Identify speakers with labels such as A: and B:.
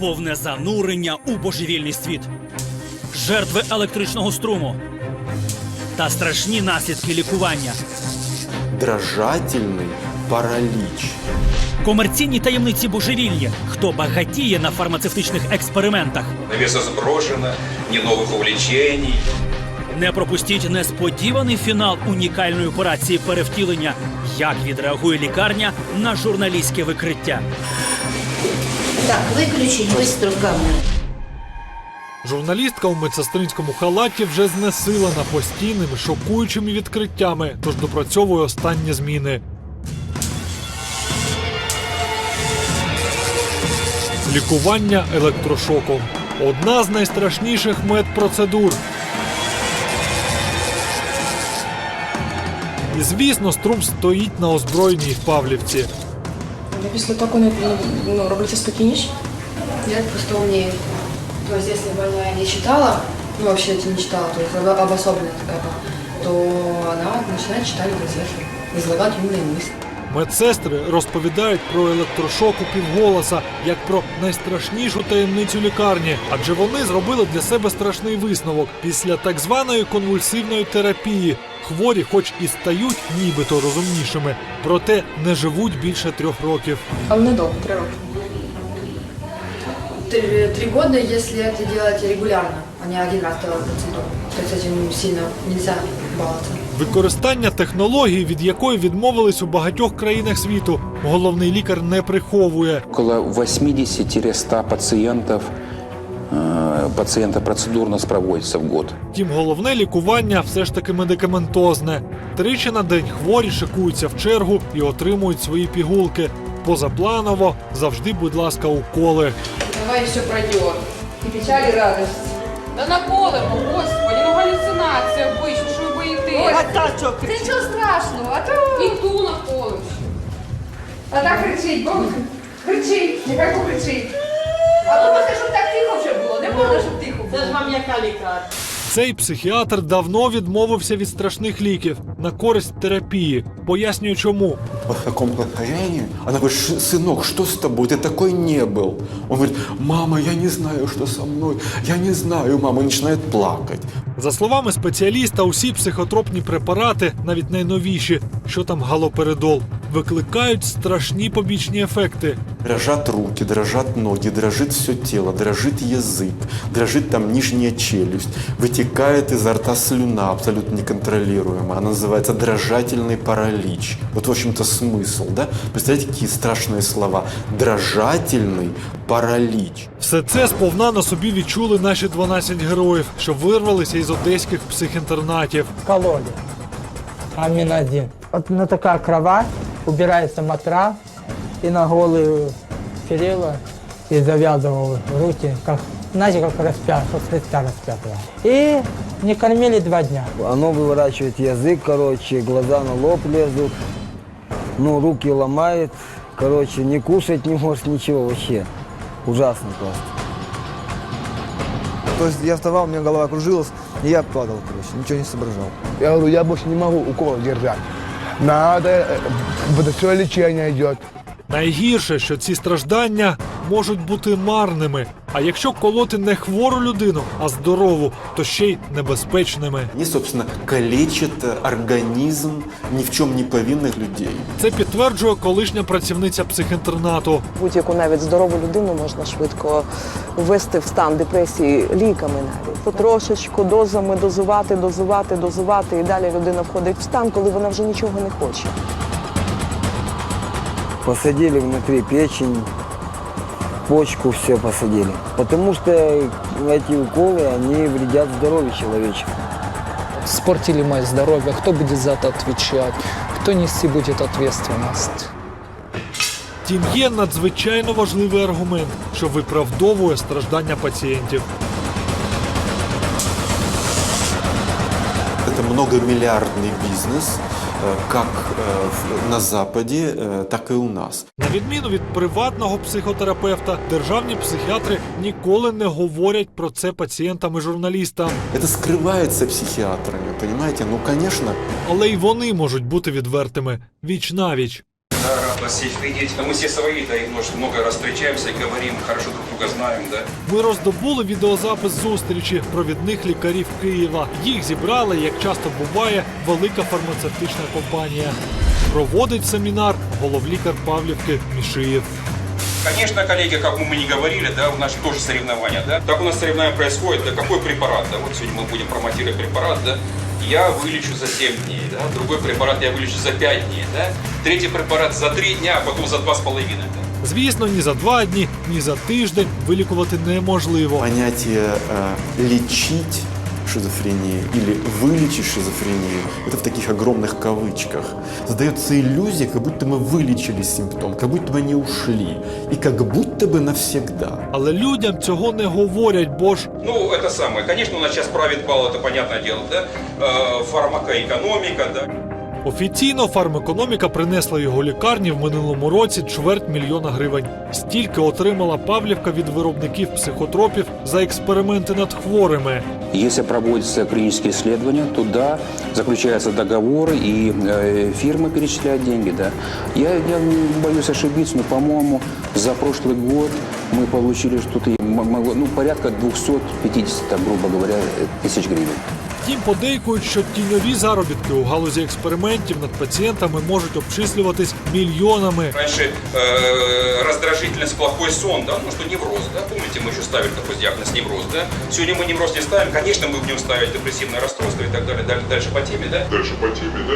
A: повне занурення у божевільний світ, жертви електричного струму та страшні наслідки лікування,
B: Дрожательный паралич.
A: комерційні таємниці божевілья, хто багатіє на фармацевтичних експериментах.
C: Навеса сброшено, ни новых увлечений.
A: Не пропустіть несподіваний фінал унікальної операції перевтілення. Як відреагує лікарня на журналістське викриття?
D: Так, выключить быстро камеру.
E: Журналістка у медсестринському халаті вже знесилена постійними шокуючими відкриттями, тож допрацьовує останні зміни. Лікування електрошоком одна з найстрашніших медпроцедур. І звісно, струм стоїть на озброєній Павлівці.
F: Я після того не ну, ну, робиться спокійніше.
G: Нет, просто у меня, то есть если больная не читала, ну вообще это не читала, то есть об- обособленная такая, была, то она начинает читать газету, излагать умные мысли.
E: Медсестри розповідають про електрошок у півголоса як про найстрашнішу таємницю лікарні, адже вони зробили для себе страшний висновок. Після так званої конвульсивної терапії хворі, хоч і стають нібито розумнішими, проте не живуть більше трьох років.
F: Але недовго, три роки.
G: Три, три года, если это делать регулярно, а не один раз процедуру. То есть этим сильно нельзя баловаться.
E: Використання технології, від якої відмовились у багатьох країнах світу, головний лікар не приховує.
H: Около 80-100 пациентов, э, пациента процедур у нас проводится в год.
E: Втім, головне лікування все ж таки медикаментозне. Тричі на день хворі шикуються в чергу і отримують свої пігулки. Позапланово завжди, будь ласка, уколи.
G: Давай все пройдет. И печаль, и радость.
F: Та наколимо, господи, боїтесь?
G: Це нічого страшного, а то...
F: І ту поруч.
G: А так кричить, бо кричить, нехай покричить. А то щоб так тихо вже було, не можна, щоб тихо було. Це ж вам яка лікар.
E: Цей психіатр давно відмовився від страшних ліків на користь терапії. Пояснює, чому.
B: В таком состоянии. Она говорит, «Ш- сынок, что с тобой? Ты такой не был. Он говорит, мама, я не знаю, что со мной. Я не знаю, мама. И начинает плакать.
E: За словами спеціаліста, усі психотропні препарати, навіть найновіші, що там галоперидол, викликають страшні побічні ефекти.
B: Дрожат руки, дрожат ноги, дрожит все тело, дрожит язык, дрожит там нижняя челюсть, вытекает изо рта слюна абсолютно неконтролируемая. Она называется дрожательный паралич. Вот, в общем-то, смысл, да? Представляете, какие страшные слова. Дрожательный паралич.
E: Все це сповна на собі відчули наші 12 героїв, що вирвалися із одеських психінтернатів.
I: колоде. Амин один. Вот на такая кровать, Убирается матра и на голые перила и завязывал руки, как, знаете, как распят, как Христа распятого. И не кормили два дня.
J: Оно выворачивает язык, короче, глаза на лоб лезут, ну, руки ломает, короче, не кушать не может, ничего вообще. Ужасно просто.
K: То есть я вставал, у меня голова кружилась, и я падал, короче, ничего не соображал. Я говорю, я больше не могу укол держать. Надо, э, все лечение идет.
E: Найгірше, що ці страждання можуть бути марними. А якщо колоти не хвору людину, а здорову, то ще й небезпечними.
B: Они, собственно, калечат э, организм ни в чем не повинных людей.
E: Це підтверджує колишня працівниця психінтернату.
F: Будь-яку навіть здорову людину можна швидко ввести в стан депресії ліками навіть. Потрошечку дозами дозувати, дозувати, дозувати, і далі людина входить в стан, коли вона вже нічого не хоче.
J: Посадили внутри печень, почку все посадили. Потому что эти уколы, они вредят здоровью человеческому.
I: Спортили мое здоровье, кто будет за это отвечать, кто нести будет ответственность.
E: Втім, є надзвичайно важливий аргумент, що виправдовує страждання пацієнтів.
B: Это многомиллиардный бизнес, э, как э, в- на Западе, э, так и у нас.
E: На відміну від приватного психотерапевта, державні психіатри ніколи не говорять про це пацієнтам і журналістам.
B: Это скрывается психиатрами, понимаете? Ну, конечно,
E: Але й вони можуть бути відвертими віч навіч.
C: Да, рад вас всех видеть. Мы все свои, да, и может, много раз встречаемся и говорим, хорошо друг друга знаем, да.
E: Ми роздобули відеозапис зустрічі провідних лікарів Києва. Їх зібрала, як часто буває, велика фармацевтична компанія. Проводить семінар головлікар Павлівки Мішиєв.
C: Конечно, коллеги, как бы мы ни говорили, да, у нас тоже соревнования, да. Как у нас соревнования происходит, да, какой препарат, да, вот сегодня мы будем промотировать препарат, да, я вылечу за 7 дней, да, другой препарат я вылечу за 5 дней, да, третий препарат за 3 дня, а потом за 2,5, да.
E: Звісно, ні за два дні, ні за тиждень вилікувати неможливо.
B: Понятие э, лечить шизофрению или вылечить шизофрению, это в таких огромных кавычках. Создается иллюзия, как будто мы вылечили симптом, как будто бы они ушли, и как будто бы навсегда.
E: Але людям цього не говорять, бо ж
C: Ну, это самое, конечно, у нас сейчас правит бал, это понятное дело, да, э, фармакоэкономика, да.
E: Офіційно фармекономіка принесла його лікарні в минулому році чверть мільйона гривень. Стільки отримала Павлівка від виробників психотропів за експерименти над хворими.
H: Если проводятся клинические исследования, то да, заключаются договоры и э, фирмы перечисляют деньги, да. Я, я боюсь ошибиться, но, по-моему, за прошлый год мы получили что-то, м- могло- ну, порядка 250, так, грубо говоря, э, тысяч гривен.
E: Втім, подейкують, що тіньові заробітки у галузі експериментів над пацієнтами можуть обчислюватись мільйонами.
C: Раньше э, раздражительность, плохой сон, да, ну что невроз, да, помните, мы еще ставили такой диагноз невроз, да. Сегодня мы невроз не ставим, конечно, мы будем ставить депрессивное расстройство и так далее, далее- дальше по теме, да.
L: Дальше по теме, да?